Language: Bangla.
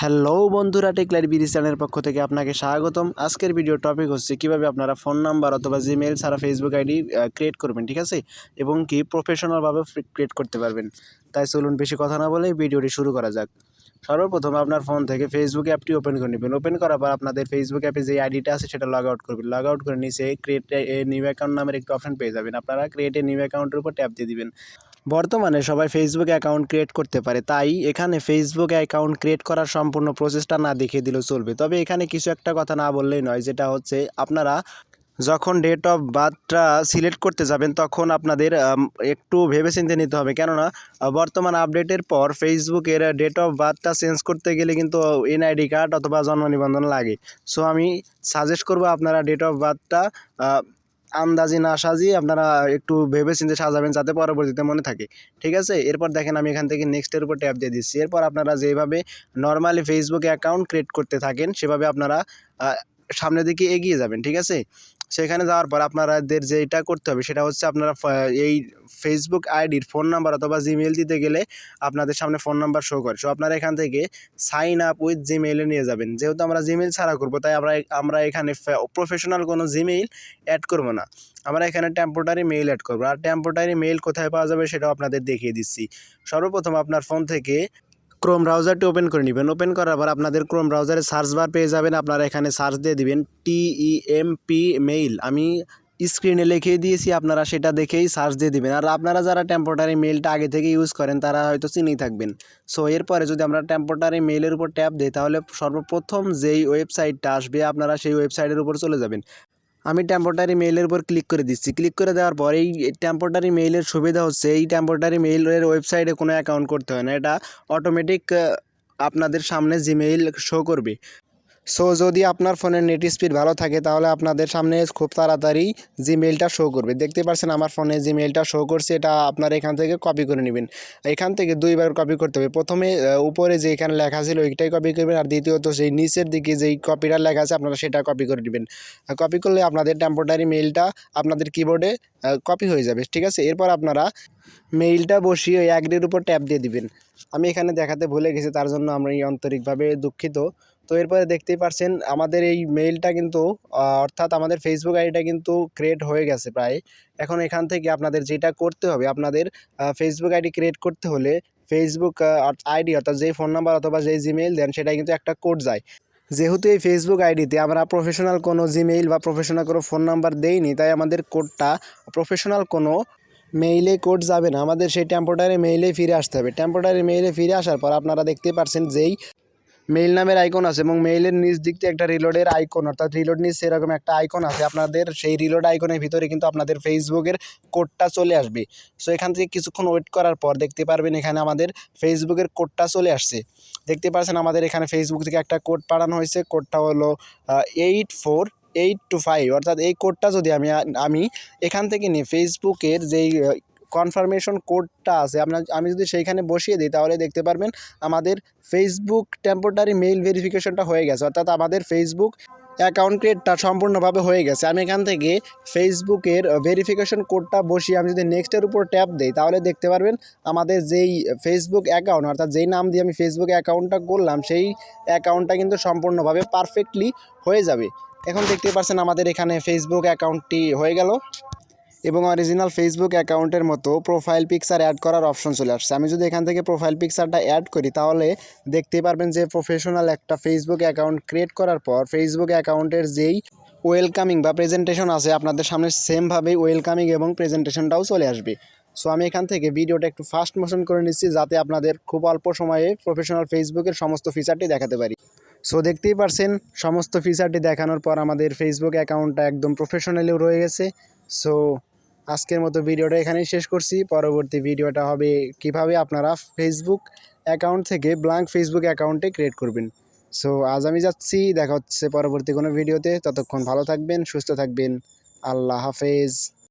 হ্যালো বন্ধুরা টেকলাইট বিডি চ্যানেলের পক্ষ থেকে আপনাকে স্বাগতম। আজকের ভিডিও টপিক হচ্ছে কীভাবে আপনারা ফোন নাম্বার অথবা জিমেল ছাড়া ফেসবুক আইডি ক্রিয়েট করবেন, ঠিক আছে? এবং কি প্রফেশনালভাবে ক্রিয়েট করতে পারবেন। তাই চলুন বেশি কথা না বলে ভিডিওটি শুরু করা যাক। সর্বপ্রথম আপনার ফোন থেকে ফেসবুক অ্যাপটি ওপেন করে নেবেন। ওপেন করার পর আপনাদের ফেসবুক অ্যাপে যে আইডিটা আছে সেটা লগ আউট করবেন। লগ আউট করে নিচে ক্রিয়েট এ নিউ অ্যাকাউন্ট নামের একটি অপশন পেয়ে যাবেন। আপনারা ক্রিয়েট এ নিউ অ্যাকাউন্টের উপর ট্যাপ দিয়ে দিবেন। বর্তমানে সবাই ফেসবুক অ্যাকাউন্ট ক্রিয়েট করতে পারে। তাই এখানে ফেসবুক অ্যাকাউন্ট ক্রিয়েট করার সম্পূর্ণ প্রসেসটা না দেখিয়ে দিলেও চলবে। তবে এখানে কিছু একটা কথা না বললেই নয়, যেটা হচ্ছে আপনারা যখন ডেট অফ বার্থটা সিলেক্ট করতে যাবেন, তখন আপনাদের একটু ভেবেচিন্তে নিতে হবে। কেননা বর্তমান আপডেটের পর ফেসবুকের ডেট অফ বার্থটা চেঞ্জ করতে গেলে কিন্তু এনআইডি কার্ড অথবা জন্ম নিবন্ধন লাগে। সো আমি সাজেস্ট করব আপনারা ডেট অফ বার্থটা আন্দাজি না সাজিয়ে আপনারা একটু ভেবে চিন্তে সাজাবেন যাতে পরবর্তীতে মনে থাকে। ঠিক আছে? এরপর দেখেন আমি এখান থেকে নেক্সটের উপর ট্যাপ দিয়ে দিচ্ছি। এরপর আপনারা যেভাবে নর্মালি ফেসবুকে অ্যাকাউন্ট ক্রিয়েট করতে থাকেন, সেভাবে আপনারা সামনের দিকে এগিয়ে যাবেন, ঠিক আছে? সেখানে যাওয়ার পর আপনাদের যেটা করতে হবে সেটা হচ্ছে আপনারা এই ফেসবুক আইডির ফোন নাম্বার অথবা জিমেল দিতে গেলে আপনাদের সামনে ফোন নাম্বার শো করে। সো আপনারা এখান থেকে সাইন আপ উইথ জিমেইলে নিয়ে যাবেন। যেহেতু আমরা জিমেইল ছাড়া করব, তাই আমরা আমরা এখানে প্রফেশনাল কোনো জিমেইল অ্যাড করব না। আমরা এখানে টেম্পোরারি মেইল অ্যাড করব। আর টেম্পোরারি মেইল কোথায় পাওয়া যাবে সেটাও আপনাদের দেখিয়ে দিচ্ছি। সর্বপ্রথম আপনার ফোন থেকে ক্রোম ব্রাউজারটি ওপেন করে নেবেন। ওপেন করার পর আপনাদের ক্রোম ব্রাউজারে সার্চ বার পেয়ে যাবেন। আপনারা এখানে সার্চ দিয়ে দিবেন টি এম পি মেইল আমি স্ক্রিনে লিখে দিয়েছি, আপনারা সেটা দেখেই সার্চ দিয়ে দিবেন। আর আপনারা যারা টেম্পোরারি মেইলটা আগে থেকে ইউজ করেন, তারা হয়তো চিনেই থাকবেন। সো এরপরে যদি আমরা টেম্পোরারি মেইলের উপর ট্যাপ দিই, তাহলে সর্বপ্রথম যেই ওয়েবসাইটটা আসবে, আপনারা সেই ওয়েবসাইটের উপর চলে যাবেন। আমি টেম্পোরারি মেইলের উপর ক্লিক করে দিচ্ছি। ক্লিক করে দেওয়ার পর এই টেম্পোরারি মেইলের সুবিধা হচ্ছে, এই টেম্পোরারি মেইলের ওয়েবসাইটে কোনো অ্যাকাউন্ট করতে হয় না। এটা অটোমেটিক আপনাদের সামনে জিমেইল শো করবে। সো যদি আপনার ফোনের নেট স্পিড ভালো থাকে, তাহলে আপনাদের সামনে খুব তাড়াতাড়ি জিমেইলটা শো করবে। দেখতে পাচ্ছেন আমার ফোনে জিমেইলটা শো করছে, এটা আপনারা এখান থেকে কপি করে নেবেন। এখান থেকে দুইবার কপি করতে হবে। প্রথমে উপরে যে এখানে লেখা ছিল, ওইটাই কপি করবেন। আর দ্বিতীয়ত, সেই নিচের দিকে যেই কপিটা লেখা আছে, আপনারা সেটা কপি করে নেবেন। কপি করলে আপনাদের টেম্পোরারি মেইলটা আপনাদের কিবোর্ডে কপি হয়ে যাবে। ঠিক আছে? এরপর আপনারা মেইলটা বসিয়ে ওই অ্যাগ্রির উপর ট্যাপ দিয়ে দিবেন। আমি এখানে দেখাতে ভুলে গেছি, তার জন্য আমরা এই আন্তরিকভাবে দুঃখিত। তো এরপরে দেখতেই পারছেন, আমাদের এই মেইলটা কিন্তু অর্থাৎ আমাদের ফেসবুক আইডিটা কিন্তু ক্রিয়েট হয়ে গেছে প্রায়। এখন এখান থেকে আপনাদের যেটা করতে হবে, আপনাদের ফেসবুক আইডি ক্রিয়েট করতে হলে ফেসবুক আইডি অর্থাৎ যেই ফোন নাম্বার অথবা যেই জিমেইল দেন সেটা কিন্তু একটা কোড যায়। যেহেতু এই ফেসবুক আইডিতে আমরা প্রফেশনাল কোনো জিমেইল বা প্রফেশনাল কোনো ফোন নাম্বার দেইনি, তাই আমাদের কোডটা প্রফেশনাল কোনো মেইলে কোড যাবে না। আমাদের সেই টেম্পোরারি মেইলে ফিরে আসতে হবে। টেম্পোটারি মেইলে ফিরে আসার পর আপনারা দেখতে পারছেন যেই মেইল নামের আইকন আছে এবং মেইলের নিচ দিক থেকে একটা রিলোডের আইকন অর্থাৎ রিলোড নিচ সেরকম একটা আইকন আছে। আপনাদের সেই রিলোড আইকনের ভিতরে কিন্তু আপনাদের ফেসবুকের কোডটা চলে আসবে। সো এখান থেকে কিছুক্ষণ ওয়েট করার পর দেখতে পারবেন এখানে আমাদের ফেসবুকের কোডটা চলে আসছে। দেখতে পাচ্ছেন আমাদের এখানে ফেসবুক থেকে একটা কোড পাঠানো হয়েছে। কোডটা হলো eight four eight two five অর্থাৎ এই কোডটা যদি আমি আমি এখান থেকে নিই ফেসবুকের যেই কনফার্মেশন কোডটা আছে আপনার আমি যদি সেইখানে বসিয়ে দিই, তাহলে দেখতে পারবেন আমাদের ফেসবুক টেম্পোরারি মেইল ভেরিফিকেশনটা হয়ে গেছে, অর্থাৎ আমাদের ফেসবুক অ্যাকাউন্ট ক্রিয়েটটা সম্পূর্ণভাবে হয়ে গেছে। আমি এখান থেকে ফেসবুকের ভেরিফিকেশন কোডটা বসিয়ে, আমি যদি নেক্সটের উপর ট্যাপ দিই, তাহলে দেখতে পারবেন আমাদের যেই ফেসবুক অ্যাকাউন্ট অর্থাৎ যেই নাম দিয়ে আমি ফেসবুক অ্যাকাউন্টটা করলাম, সেই অ্যাকাউন্টটা কিন্তু সম্পূর্ণভাবে পারফেক্টলি হয়ে যাবে। এখন দেখতে পাচ্ছেন আমাদের এখানে ফেসবুক অ্যাকাউন্টটি হয়ে গেল। এবং অরিজিনাল ফেসবুক অ্যাকাউন্টের মতো প্রোফাইল পিকচার অ্যাড করার অপশন চলে আসছে। আমি যদি এখান থেকে প্রোফাইল পিকচারটা অ্যাড করি, তাহলে দেখতে পারবেন যে প্রফেশনাল একটা ফেসবুক অ্যাকাউন্ট ক্রিয়েট করার পর ফেসবুক অ্যাকাউন্টের যেই ওয়েলকামিং বা প্রেজেন্টেশন আছে, আপনাদের সামনে সেমভাবেই ওয়েলকামিং এবং প্রেজেন্টেশনটাও চলে আসবে। সো আমি এখান থেকে ভিডিওটা একটু ফাস্ট মোশন করে নিচ্ছি, যাতে আপনাদের খুব অল্প সময়ে প্রফেশনাল ফেসবুকের সমস্ত ফিচারটি দেখাতে পারি। সো দেখতেই পারছেন, সমস্ত ফিচারটি দেখানোর পর আমাদের ফেসবুক অ্যাকাউন্টটা একদম প্রফেশনালিও রয়ে গেছে। সো আজকের মতো ভিডিওটা এখানেই শেষ করছি। পরবর্তী ভিডিওটা হবে কীভাবে আপনারা ফেসবুক অ্যাকাউন্ট থেকে ব্ল্যাঙ্ক ফেসবুক অ্যাকাউন্টে ক্রিয়েট করবেন। সো আজ আমি যাচ্ছি, দেখা হচ্ছে পরবর্তী কোনো ভিডিওতে। ততক্ষণ ভালো থাকবেন, সুস্থ থাকবেন। আল্লাহ হাফেজ।